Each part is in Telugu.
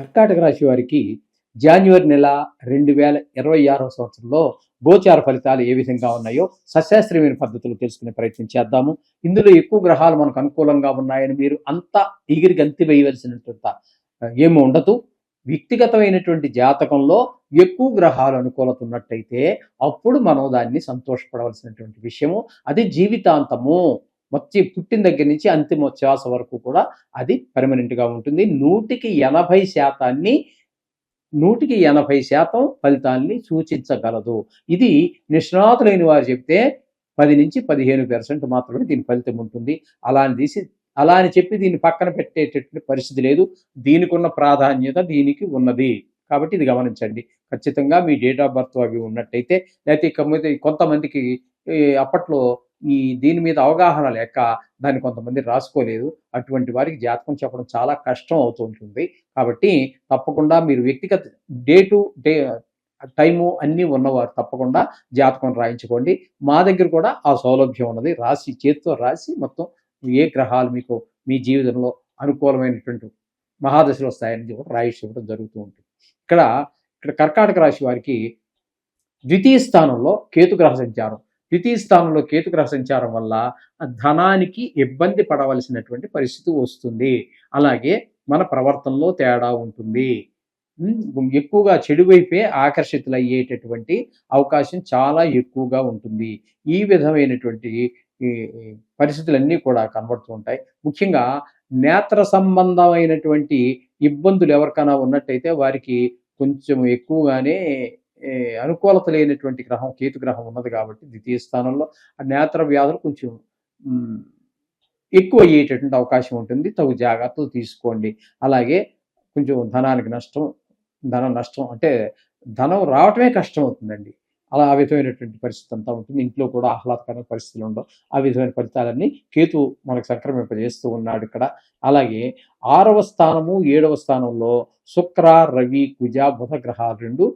కర్కాటక రాశి వారికి జాన్యువరి నెల రెండు వేల ఇరవై ఆరో సంవత్సరంలో గోచార ఫలితాలు ఏ విధంగా ఉన్నాయో సశాస్త్రీయమైన పద్ధతులు తెలుసుకునే ప్రయత్నం చేద్దాము. ఇందులో ఎక్కువ గ్రహాలు మనకు అనుకూలంగా ఉన్నాయని మీరు అంతా ఎగిరి గంతి వేయవలసినటువంటి ఏమి ఉండదు. వ్యక్తిగతమైనటువంటి జాతకంలో ఎక్కువ గ్రహాలు అనుకూలత ఉన్నట్టయితే అప్పుడు మనం దాన్ని సంతోషపడవలసినటువంటి విషయము. అది జీవితాంతము. వచ్చి పుట్టిన దగ్గర నుంచి అంతిమ శ్వాస వరకు కూడా అది పర్మనెంట్గా ఉంటుంది. నూటికి ఎనభై శాతాన్ని నూటికి ఎనభై శాతం ఫలితాన్ని సూచించగలదు. ఇది నిష్ణాతులైన వారు చెప్తే పది నుంచి పదిహేను పర్సెంట్ మాత్రమే దీని ఫలితం ఉంటుంది. అలా అని తీసి అలా అని చెప్పి దీన్ని పక్కన పెట్టేటటువంటి పరిస్థితి లేదు. దీనికి ఉన్న ప్రాధాన్యత దీనికి ఉన్నది. కాబట్టి ఇది గమనించండి. ఖచ్చితంగా మీ డేట్ ఆఫ్ బర్త్ అవి ఉన్నట్టయితే లేకపోతే ఇక కొంతమందికి అప్పట్లో ఈ దీని మీద అవగాహన లేక దాన్ని కొంతమంది రాసుకోలేదు. అటువంటి వారికి జాతకం చెప్పడం చాలా కష్టం అవుతుంటుంది కాబట్టి తప్పకుండా మీరు వ్యక్తిగత డే టు డే టైము అన్నీ ఉన్నవారు తప్పకుండా జాతకం రాయించుకోండి. మా దగ్గర కూడా ఆ సౌలభ్యం ఉన్నది. రాసి చేతితో రాసి మొత్తం ఏ గ్రహాలు మీకు మీ జీవితంలో అనుకూలమైనటువంటి మహాదశలు వస్తాయని కూడా రాయిష్ ఇవ్వడం జరుగుతూ ఉంటుంది. ఇక్కడ ఇక్కడ కర్కాటక రాశి వారికి ద్వితీయ స్థానంలో కేతుగ్రహ సంచారం. ద్వితీయ స్థానంలో కేతుగ్రహ సంచారం వల్ల ధనానికి ఇబ్బంది పడవలసినటువంటి పరిస్థితి వస్తుంది. అలాగే మన ప్రవర్తనలో తేడా ఉంటుంది. ఎక్కువగా చెడు వైపే ఆకర్షితులయ్యేటటువంటి అవకాశం చాలా ఎక్కువగా ఉంటుంది. ఈ విధమైనటువంటి ఈ పరిస్థితులన్నీ కూడా కనబడుతూ ఉంటాయి. ముఖ్యంగా నేత్ర సంబంధమైనటువంటి ఇబ్బందులు ఎవరికైనా ఉన్నట్టయితే వారికి కొంచెం ఎక్కువగానే అనుకూలత లేనటువంటి గ్రహం కేతు గ్రహం ఉన్నది కాబట్టి ద్వితీయ స్థానంలో ఆ నేత్ర వ్యాధులు కొంచెం ఎక్కువ అయ్యేటటువంటి అవకాశం ఉంటుంది. తగు జాగ్రత్తలు తీసుకోండి. అలాగే కొంచెం ధనానికి నష్టం ధన నష్టం అంటే ధనం రావటమే కష్టం అవుతుందండి అలా ఆ విధమైనటువంటి పరిస్థితి అంతా ఉంటుంది. ఇంట్లో కూడా ఆహ్లాదకరమైన పరిస్థితులు ఉండవు. ఆ విధమైన ఫలితాలన్నీ కేతు మనకు సంక్రమింపజేస్తూ ఉన్నాడు ఇక్కడ. అలాగే ఆరవ స్థానము ఏడవ స్థానంలో శుక్ర రవి కుజ బుధ గ్రహాలు రెండు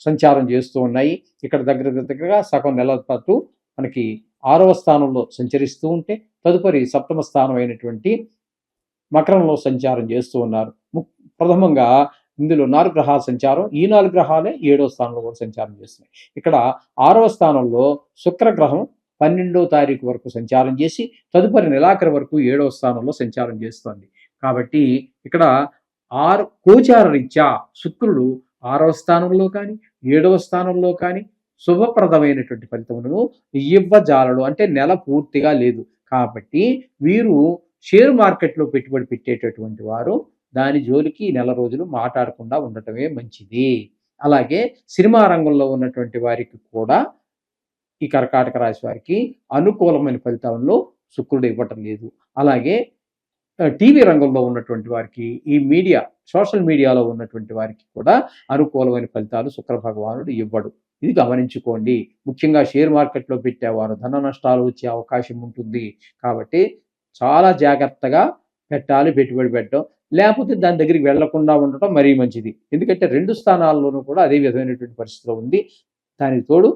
సంచారం చేస్తూ ఉన్నాయి. ఇక్కడ దగ్గర దగ్గరగా సగం నెలల పాటు మనకి ఆరవ స్థానంలో సంచరిస్తూ ఉంటే తదుపరి సప్తమ స్థానం అయినటువంటి మకరంలో సంచారం చేస్తూ ఉన్నారు. ము- ప్రథమంగా ఇందులో నాలుగు గ్రహాల సంచారం ఈ నాలుగు గ్రహాలే ఏడవ స్థానంలో కూడా సంచారం చేస్తున్నాయి. ఇక్కడ ఆరవ స్థానంలో శుక్ర గ్రహం పన్నెండవ తారీఖు వరకు సంచారం చేసి తదుపరి నెలాఖరు వరకు ఏడవ స్థానంలో సంచారం చేస్తోంది. కాబట్టి ఇక్కడ ఆరు గోచార రీత్యా శుక్రుడు ఆరవ స్థానంలో కానీ ఏడవ స్థానంలో కానీ శుభప్రదమైనటువంటి ఫలితములను ఇవ్వజాలడు. అంటే నెల పూర్తిగా లేదు. కాబట్టి వీరు షేర్ మార్కెట్లో పెట్టుబడి పెట్టేటటువంటి వారు దాని జోలికి ఈ నెల రోజులు మాట్లాడకుండా ఉండటమే మంచిది. అలాగే సినిమా రంగంలో ఉన్నటువంటి వారికి కూడా ఈ కర్కాటక రాశి వారికి అనుకూలమైన ఫలితాలను శుక్రుడు ఇవ్వటం లేదు. అలాగే టీవీ రంగంలో ఉన్నటువంటి వారికి ఈ మీడియా సోషల్ మీడియాలో ఉన్నటువంటి వారికి కూడా అనుకూలమైన ఫలితాలు శుక్ర భగవానుడు ఇవ్వడు. ఇది గమనించుకోండి. ముఖ్యంగా షేర్ మార్కెట్లో పెట్టేవారు ధన నష్టాలు వచ్చే అవకాశం ఉంటుంది. కాబట్టి చాలా జాగ్రత్తగా పెట్టాలి పెట్టుబడి పెట్టడం. లేకపోతే దాని దగ్గరికి వెళ్ళకుండా ఉండటం మరీ మంచిది. ఎందుకంటే రెండు స్థానాల్లోనూ కూడా అదే విధమైనటువంటి పరిస్థితిలో ఉంది. దానికి తోడు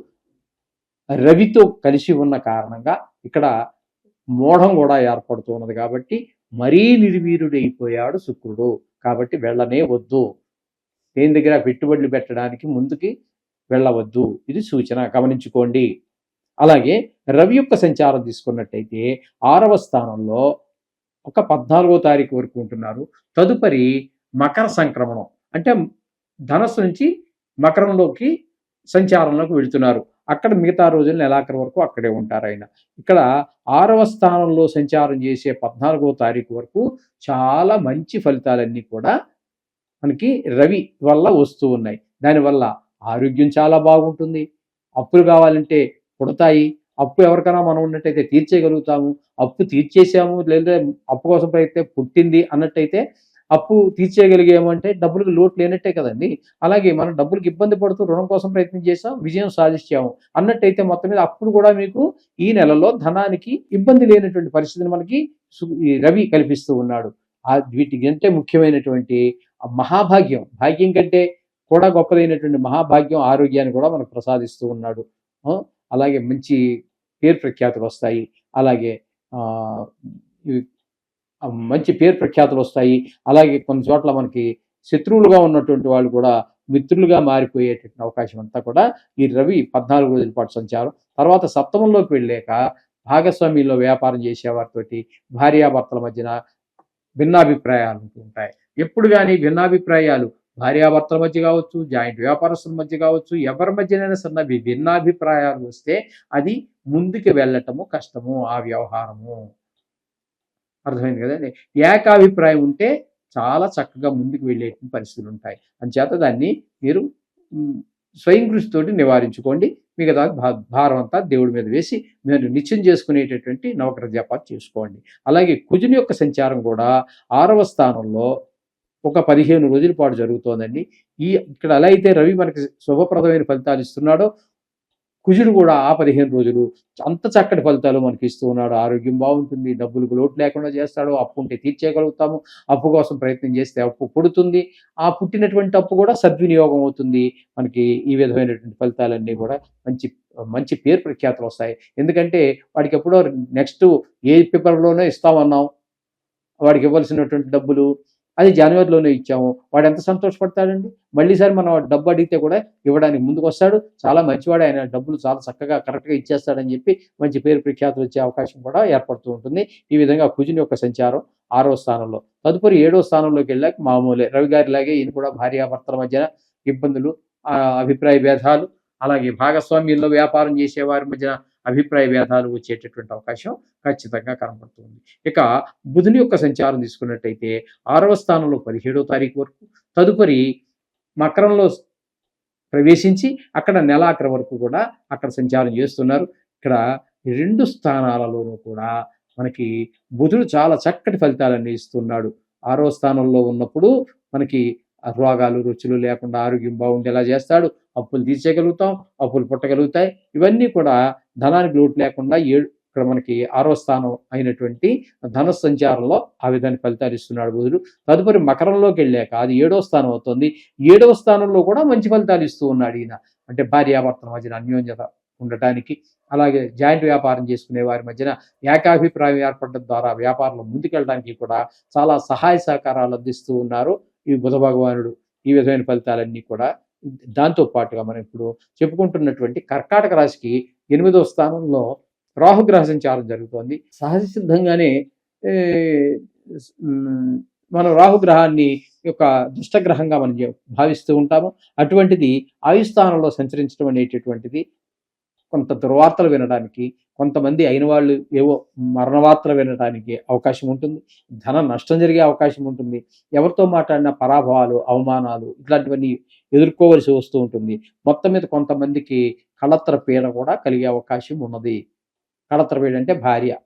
రవితో కలిసి ఉన్న కారణంగా ఇక్కడ మోఢం కూడా ఏర్పడుతూ ఉన్నది కాబట్టి మరీ నిర్వీరుడైపోయాడు శుక్రుడు. కాబట్టి వెళ్ళనే వద్దు. దేని దగ్గర పెట్టుబడులు పెట్టడానికి ముందుకి వెళ్ళవద్దు. ఇది సూచన. గమనించుకోండి. అలాగే రవి యొక్క సంచారం తీసుకున్నట్టయితే ఆరవ స్థానంలో ఒక పద్నాలుగో తారీఖు వరకు ఉంటున్నారు. తదుపరి మకర సంక్రమణం. అంటే ధనస్సు నుంచి మకరంలోకి సంచారంలోకి వెళుతున్నారు. అక్కడ మిగతా రోజులు నెలాఖరు వరకు అక్కడే ఉంటారు ఆయన. ఇక్కడ ఆరవ స్థానంలో సంచారం చేసే పద్నాలుగో తారీఖు వరకు చాలా మంచి ఫలితాలన్నీ కూడా మనకి రవి వల్ల వస్తూ ఉన్నాయి. దానివల్ల ఆరోగ్యం చాలా బాగుంటుంది. అప్పులు కావాలంటే పుడతాయి. అప్పు ఎవరికైనా మనం ఉన్నట్టయితే తీర్చేయగలుగుతాము. అప్పు తీర్చేసాము లేదా అప్పు కోసం ప్రయత్నం పుట్టింది అన్నట్టయితే అప్పు తీర్చేయగలిగేమంటే డబ్బులకు లోటు లేనట్టే కదండి. అలాగే మనం డబ్బులకు ఇబ్బంది పడుతూ రుణం కోసం ప్రయత్నం చేసాం విజయం సాధించాము. అన్నట్టయితే మొత్తం మీద అప్పుడు కూడా మీకు ఈ నెలలో ధనానికి ఇబ్బంది లేనటువంటి పరిస్థితిని మనకి రవి కల్పిస్తూ ఉన్నాడు. వీటి కంటే ముఖ్యమైనటువంటి మహాభాగ్యం భాగ్యం కంటే కూడా గొప్పదైనటువంటి మహాభాగ్యం ఆరోగ్యాన్ని కూడా మనకు ప్రసాదిస్తూ ఉన్నాడు. అలాగే మంచి పేరు ప్రఖ్యాతులు వస్తాయి. అలాగే మంచి పేరు ప్రఖ్యాతులు వస్తాయి. అలాగే కొన్ని చోట్ల మనకి శత్రువులుగా ఉన్నటువంటి వాళ్ళు కూడా మిత్రులుగా మారిపోయేటటువంటి అవకాశం అంతా కూడా ఈ రవి పద్నాలుగు రోజుల పాటు సంచారం. తర్వాత సప్తమంలోకి వెళ్ళాక భాగస్వామ్యంలో వ్యాపారం చేసేవారితోటి భార్యాభర్తల మధ్యన భిన్నాభిప్రాయాలు ఉంటాయి. ఎప్పుడు కానీ భిన్నాభిప్రాయాలు భార్యాభర్తల మధ్య కావచ్చు జాయింట్ వ్యాపారస్తుల మధ్య కావచ్చు ఎవరి మధ్యనైనా సన్న భిన్నాభిప్రాయాలు వస్తే అది ముందుకు వెళ్ళటము కష్టము ఆ వ్యవహారము. అర్థమైంది కదండి ఏకాభిప్రాయం ఉంటే చాలా చక్కగా ముందుకు వెళ్ళే పరిస్థితులు ఉంటాయి. అంచేత దాన్ని మీరు స్వయం కృషితోటి నివారించుకోండి. మిగతా భా- భారం అంతా దేవుడి మీద వేసి మీరు నిత్యం చేసుకునేటటువంటి నవగ్రహ జపాలు చేసుకోండి. అలాగే కుజుని యొక్క సంచారం కూడా ఆరవ స్థానంలో ఒక పదిహేను రోజుల పాటు జరుగుతోందండి. ఈ ఇక్కడ ఎలా అయితే రవి మనకి శుభప్రదమైన ఫలితాలు ఇస్తున్నాడో కుజుడు కూడా ఆ పదిహేను రోజులు అంత చక్కటి ఫలితాలు మనకి ఇస్తూ ఉన్నాడు. ఆరోగ్యం బాగుంటుంది. డబ్బులకు లోటు లేకుండా చేస్తాడు. అప్పు ఉంటే తీర్చేయగలుగుతాము. అప్పు కోసం ప్రయత్నం చేస్తే అప్పు పుడుతుంది. ఆ పుట్టినటువంటి అప్పు కూడా సద్వినియోగం అవుతుంది. మనకి ఈ విధమైనటువంటి ఫలితాలన్నీ కూడా మంచి మంచి పేరు ప్రఖ్యాతులు వస్తాయి. ఎందుకంటే వాడికి ఎప్పుడో నెక్స్ట్ ఏ పేపర్లోనే ఇస్తామన్నాం. వాడికి ఇవ్వాల్సినటువంటి డబ్బులు అది జనవరిలోనే ఇచ్చాము. వాడు ఎంత సంతోషపడతాడండి? మళ్ళీసారి మనం డబ్బు అడిగితే కూడా ఇవ్వడానికి ముందుకు వస్తాడు చాలా మంచివాడు ఆయన డబ్బులు చాలా చక్కగా కరెక్ట్గా ఇచ్చేస్తాడని చెప్పి మంచి పేరు ప్రఖ్యాతులు వచ్చే అవకాశం కూడా ఏర్పడుతూ ఉంటుంది. ఈ విధంగా కుజుని యొక్క సంచారం ఆరో స్థానంలో. తదుపరి ఏడో స్థానంలోకి వెళ్ళాక మామూలే. రవి గారిలాగే ఈయన కూడా భార్యాభర్తల మధ్యన ఇబ్బందులు అభిప్రాయ భేదాలు అలాగే భాగస్వామ్యంలో వ్యాపారం చేసేవారి మధ్యన అభిప్రాయ భేదాలు వచ్చేటటువంటి అవకాశం ఖచ్చితంగా కనబడుతుంది. ఇక బుధుని యొక్క సంచారం తీసుకున్నట్టయితే ఆరవ స్థానంలో పదిహేడో తారీఖు వరకు తదుపరి మకరంలో ప్రవేశించి అక్కడ నెలాఖరు వరకు కూడా అక్కడ సంచారం చేస్తున్నారు. ఇక్కడ రెండు స్థానాలలోనూ కూడా మనకి బుధుడు చాలా చక్కటి ఫలితాలన్నీ ఇస్తున్నాడు. ఆరో స్థానంలో ఉన్నప్పుడు మనకి రోగాలు రుచులు లేకుండా ఆరోగ్యం బాగుండేలా చేస్తాడు. అప్పులు తీర్చేయగలుగుతాం అప్పులు పుట్టగలుగుతాయి. ఇవన్నీ కూడా ధనానికి లోటు లేకుండా ఏడు ఇక్కడ మనకి ఆరో స్థానం అయినటువంటి ధన సంచారంలో ఆ విధాన్ని ఫలితాలు ఇస్తున్నాడు బుధుడు. తదుపరి మకరంలోకి వెళ్ళాక అది ఏడో స్థానం అవుతుంది. ఏడవ స్థానంలో కూడా మంచి ఫలితాలు ఇస్తూ ఉన్నాడు ఈయన. అంటే భార్యాభర్తల మధ్యన అన్యోన్యత ఉండటానికి. అలాగే జాయింట్ వ్యాపారం చేసుకునే వారి మధ్యన ఏకాభిప్రాయం ఏర్పడడం ద్వారా వ్యాపారంలో ముందుకెళ్ళడానికి కూడా చాలా సహాయ సహకారాలు అందిస్తూ ఉన్నారు ఈ బుధ భగవానుడు. ఈ విధమైన ఫలితాలన్నీ కూడా దాంతో పాటుగా మనం ఇప్పుడు చెప్పుకుంటున్నటువంటి కర్కాటక రాశికి ఎనిమిదో స్థానంలో రాహుగ్రహ సంచారం జరుగుతోంది. సహజ సిద్ధంగానే మనం రాహుగ్రహాన్ని యొక్క దుష్టగ్రహంగా మనం భావిస్తూ ఉంటాము. అటువంటిది ఆయుస్థానంలో సంచరించడం అనేటటువంటిది కొంత దుర్వార్తలు వినడానికి కొంతమంది అయిన వాళ్ళు ఏవో మరణ వార్తలు వినడానికి అవకాశం ఉంటుంది. ధన నష్టం జరిగే అవకాశం ఉంటుంది. ఎవరితో మాట్లాడిన పరాభవాలు అవమానాలు ఇట్లాంటివన్నీ ఎదుర్కోవలసి వస్తూ ఉంటుంది. మొత్తం మీద కొంతమందికి కళత్ర పీడ కూడా కలిగే అవకాశం ఉన్నది. కళత్ర పీడ అంటే భార్య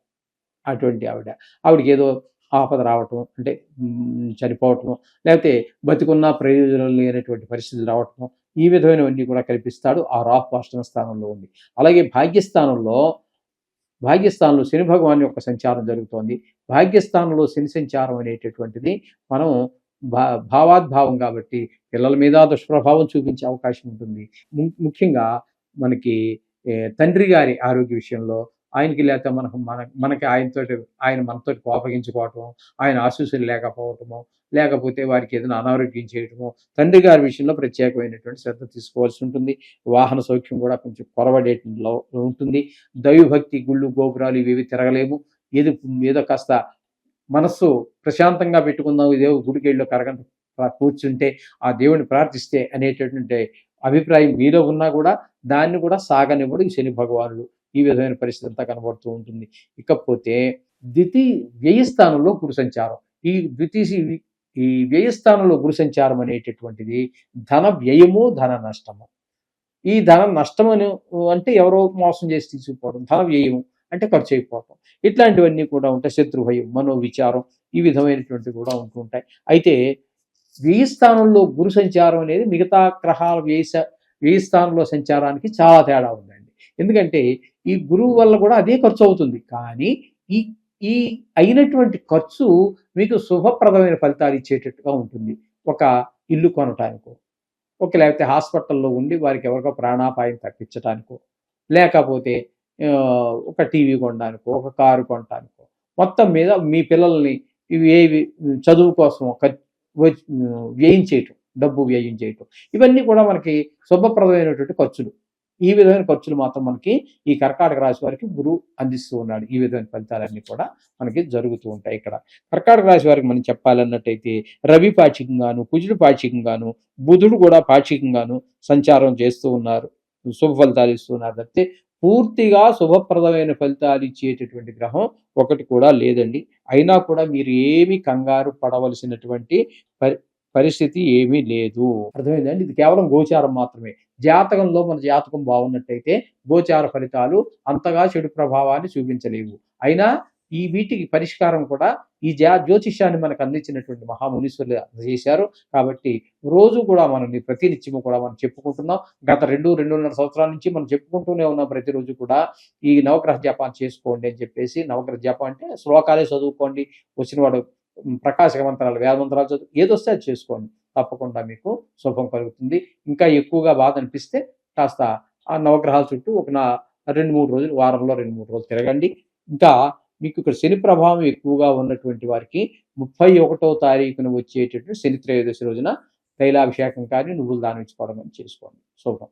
అటువంటి ఆవిడ. ఆవిడకి ఏదో ఆపద రావటం అంటే చనిపోవటం లేకపోతే బతికున్న ప్రయోజనం లేనటువంటి పరిస్థితులు రావటం ఈ విధమైనవన్నీ కూడా కల్పిస్తాడు. ఆ రాహు అష్టమ స్థానంలో ఉంది. అలాగే భాగ్యస్థానంలో భాగ్యస్థానంలో శని భగవాన్ యొక్క సంచారం జరుగుతోంది. భాగ్యస్థానంలో శని సంచారం అనేటటువంటిది మనం భా భావాద్భావం కాబట్టి పిల్లల మీద దుష్ప్రభావం చూపించే అవకాశం ఉంటుంది. ము- ముఖ్యంగా మనకి తండ్రి గారి ఆరోగ్య విషయంలో ఆయనకి లేక మనకు మన మనకి ఆయనతో ఆయన మనతో కోపగించుకోవటం ఆయన ఆశీస్సులు లేకపోవటము లేకపోతే వారికి ఏదైనా అనారోగ్యం చేయటము తండ్రి గారి విషయంలో ప్రత్యేకమైనటువంటి శ్రద్ధ తీసుకోవాల్సి ఉంటుంది. వాహన సౌఖ్యం కూడా కొంచెం కొరవడేట్లో ఉంటుంది. దైవభక్తి గుళ్ళు గోపురాలు ఇవి తిరగలేము. ఏది ఏదో కాస్త మనస్సు ప్రశాంతంగా పెట్టుకుందాం. ఇదే గుడికి కరగంట కూర్చుంటే ఆ దేవుని ప్రార్థిస్తే అనేటటువంటి అభిప్రాయం మీలో ఉన్నా కూడా దాన్ని కూడా సాగనివ్వడు ఈ శని భగవానుడు. ఈ విధమైన పరిస్థితి అంతా కనబడుతూ ఉంటుంది. ఇకపోతే ద్వితీ వ్యయస్థానంలో గురుసంచారం గురు సంచారం. ఈ ద్వితీ ఈ వ్యయస్థానంలో గురుసంచారం గురు సంచారం అనేటటువంటిది ధన వ్యయము ధన నష్టము. ఈ ధన నష్టం అని అంటే ఎవరో మోసం చేసి తీసుకుపోవడం ధన వ్యయము అంటే ఖర్చు అయిపోవటం. ఇట్లాంటివన్నీ కూడా ఉంటాయి. శత్రుభయం మనో విచారం ఈ విధమైనటువంటి కూడా ఉంటూ ఉంటాయి. అయితే వ్యయ స్థానంలో గురు సంచారం అనేది మిగతా గ్రహాల వ్యయ వ్యయ స్థానంలో సంచారానికి చాలా తేడా ఉందండి. ఎందుకంటే ఈ గురువు వల్ల కూడా అదే ఖర్చు అవుతుంది. కానీ ఈ ఈ అయినటువంటి ఖర్చు మీకు శుభప్రదమైన ఫలితాలు ఇచ్చేటట్టుగా ఉంటుంది. ఒక ఇల్లు కొనటానికో ఒక లేకపోతే హాస్పిటల్లో ఉండి వారికి ఎవరికో ప్రాణాపాయం తప్పించటానికో లేకపోతే ఒక టీవీ కొనడానికో ఒక కారు కొనడానికో మొత్తం మీద మీ పిల్లల్ని ఇవి ఏవి చదువు కోసం వ్యయం చేయటం డబ్బు వ్యయం చేయటం. ఇవన్నీ కూడా మనకి శుభప్రదమైనటువంటి ఖర్చులు. ఈ విధమైన ఖర్చులు మాత్రం మనకి ఈ కర్కాటక రాశి వారికి గురువు అందిస్తూ ఉన్నాడు. ఈ విధమైన ఫలితాలన్నీ కూడా మనకి జరుగుతూ ఉంటాయి ఇక్కడ. కర్కాటక రాశి వారికి మనం చెప్పాలన్నట్టయితే రవి పాక్షికంగాను కుజుడు పాక్షికంగాను బుధుడు కూడా పాక్షికంగాను సంచారం చేస్తూ ఉన్నారు. శుభ ఫలితాలు ఇస్తూ ఉన్నారు తప్పితే పూర్తిగా శుభప్రదమైన ఫలితాలు ఇచ్చేటటువంటి గ్రహం ఒకటి కూడా లేదండి. అయినా కూడా మీరు ఏమి కంగారు పడవలసినటువంటి పరి పరిస్థితి ఏమీ లేదు. అర్థమైందండి ఇది కేవలం గోచారం మాత్రమే. జాతకంలో మన జాతకం బాగున్నట్టయితే గోచార ఫలితాలు అంతగా చెడు ప్రభావాన్ని చూపించలేవు. అయినా ఈ వీటికి పరిష్కారం కూడా ఈ జ్యా జ్యోతిష్యాన్ని మనకు అందించినటువంటి మహామునీశ్వరులు చేశారు. కాబట్టి రోజు కూడా మనం ప్రతినిత్యము కూడా మనం చెప్పుకుంటున్నాం. గత రెండు రెండున్నర సంవత్సరాల నుంచి మనం చెప్పుకుంటూనే ఉన్నాం ప్రతిరోజు కూడా. ఈ నవగ్రహ జపాన్ని చేసుకోండి అని చెప్పేసి నవగ్రహ జపం అంటే శ్లోకాలే చదువుకోండి. వచ్చిన వాడు ఉమ్, ప్రకాశక మంత్రాలు వేద మంత్రాలు చదువు ఏదొస్తే అది చేసుకోండి. తప్పకుండా మీకు శుభం కలుగుతుంది. ఇంకా ఎక్కువగా బాధ అనిపిస్తే కాస్త ఆ నవగ్రహాల చుట్టూ ఒక నా రెండు మూడు రోజులు వారంలో రెండు మూడు రోజులు తిరగండి. ఇంకా మీకు ఇక్కడ శని ప్రభావం ఎక్కువగా ఉన్నటువంటి వారికి ముప్పై ఒకటో తారీఖున వచ్చేటటువంటి శని త్రయోదశి రోజున తైలాభిషేకం కానీ నువ్వులు దానం ఇచ్చుకోవడం కానీ చేసుకోండి. శుభం.